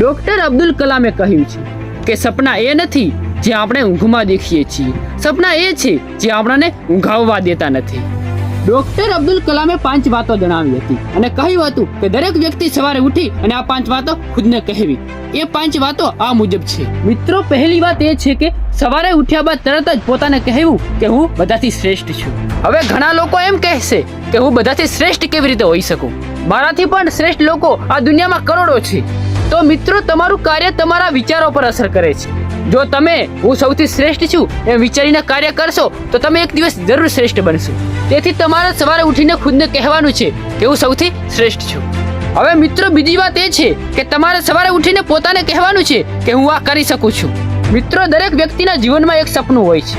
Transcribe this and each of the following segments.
Doctor Abdul કલામે કહ્યું છે કે સપના એ નથી જે આપણે ઊંઘમાં દેખીએ છીએ. સપના એ છે જે આપણને ઊંઘાવવા દેતા નથી. ડોક્ટર અબ્દુલ કલામે પાંચ વાતો જણાવી હતી અને કહ્યું હતું કે દરેક વ્યક્તિ સવારે ઉઠી અને આ પાંચ વાતો ખુદને કહેવી. એ પાંચ વાતો આ મુજબ છે. મિત્રો, પહેલી વાત એ છે કે સવારે ઉઠ્યા બાદ તરત જ પોતાને કહેવું કે હું બધાથી શ્રેષ્ઠ છું. હવે ઘણા લોકો એમ કહેશે કે હું બધાથી શ્રેષ્ઠ કેવી રીતે હોઈ શકું? મારાથી પણ શ્રેષ્ઠ લોકો આ દુનિયામાં કરોડો છે. તો મિત્રો, તમારું કાર્ય તમારા વિચારો પર અસર કરે છે. જો તમે, હું સૌથી શ્રેષ્ઠ છું, એમ વિચારીને કાર્ય કરશો, તો તમે એક દિવસ જરૂર શ્રેષ્ઠ બનશો. તેથી તમારે સવારે ઉઠીને ખુદને કહેવાનું છે કે હું સૌથી શ્રેષ્ઠ છું. હવે મિત્રો, બીજી વાત એ છે કે તમારે સવારે ઉઠીને પોતાને કહેવાનું છે કે હું આ કરી શકું છું. મિત્રો, દરેક વ્યક્તિના જીવનમાં એક સપનું હોય છે.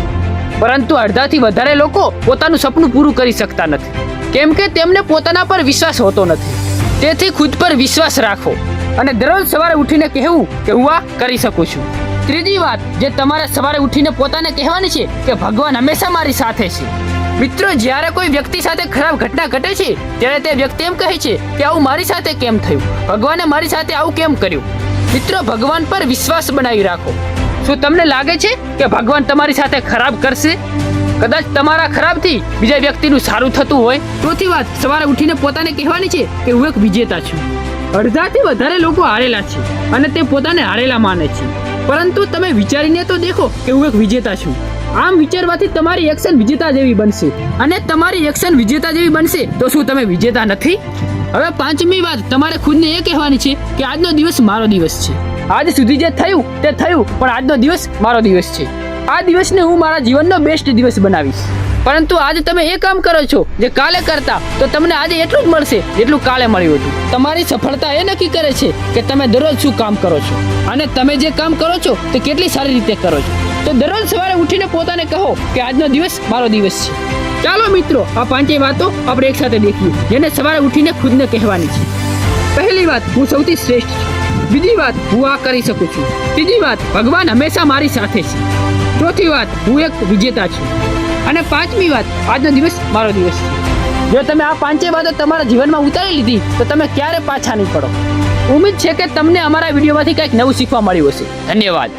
પરંતુ અડધાથી વધારે લોકો પોતાનું સપનું પૂરું કરી શકતા નથી. કેમ કે તેમને પોતાના પર વિશ્વાસ હોતો નથી. તેથી ખુદ પર વિશ્વાસ રાખો. અને દરરોજ સવારે ઉઠીને કહેવું કે હું આ કરી શકું છું. ત્રીજી વાત જે તમારે સવારે ઉઠીને પોતાને કહેવાની છે કે ભગવાન હંમેશા મારી સાથે છે. મિત્રો, જ્યારે કોઈ વ્યક્તિ સાથે ખરાબ ઘટના ઘટે છે, ત્યારે તે વ્યક્તિ એમ કહે છે કે આવું મારી સાથે કેમ થયું? ભગવાને મારી સાથે આવું કેમ કર્યું? મિત્રો, ભગવાન પર વિશ્વાસ બનાવી રાખો. શું તમને લાગે છે કે ભગવાન તમારી સાથે ખરાબ કરશે? કદાચ તમારા ખરાબથી બીજા વ્યક્તિનું સારું થતું હોય. ચોથી વાત, સવારે ઉઠીને પોતાને કહેવાની છે કે હું એક વિજેતા છું. અડધાથી વધારે લોકો હારેલા છે અને તે પોતાને હારેલા માને છે. પરંતુ તમે વિચારીને તો દેખો કે હું એક વિજેતા છું. આમ વિચારવાથી તમારી એક્શન વિજેતા જેવી બનશે. અને તમારી એક્શન વિજેતા જેવી બનશે તો શું તમે વિજેતા નથી? હવે પાંચમી વાત, તમારે ખુદને એ કહેવાની છે કે આજનો દિવસ મારો દિવસ છે. આજ સુધી જે થયું તે થયું, પણ આજનો દિવસ મારો દિવસ છે. આ દિવસને હું મારા જીવનનો બેસ્ટ દિવસ બનાવીશ. પરંતુ આજે તમે એ કામ કરો છો જે કાલે કરતા, તો તમને આજે એટલું જ મળશે જેટલું કાલે મળ્યું હતું. તમારી સફળતા એ નક્કી કરે છે કે તમે દરરોજ શું કામ કરો છો. અને તમે જે કામ કરો છો, તે કેટલી સારી રીતે કરો છો. તો દરરોજ સવારે ઉઠીને પોતાને કહો કે આજનો દિવસ મારો દિવસ છે. ચાલો મિત્રો, આ પાંચેય વાતો આપણે એકસાથે દેખીએ, જેને સવારે ઉઠીને ખુદને કહેવાની છે. પહેલી વાત, હું સૌથી શ્રેષ્ઠ છું. બીજી વાત હું આ કરી શકું છું. ત્રીજી વાત, ભગવાન હંમેશા મારી સાથે છે. ચોથી વાત, હું એક વિજેતા છું. અને પાંચમી વાત, આજનો દિવસ મારો દિવસ છે. જો તમે આ પાંચેય વાતો તમારા જીવનમાં ઉતારી લીધી, તો તમે ક્યારે પાછા નહીં પડો. ઉમ્મીદ છે કે તમને અમારા વિડીયોમાંથી કંઈક નવું શીખવા મળ્યું હશે. ધન્યવાદ.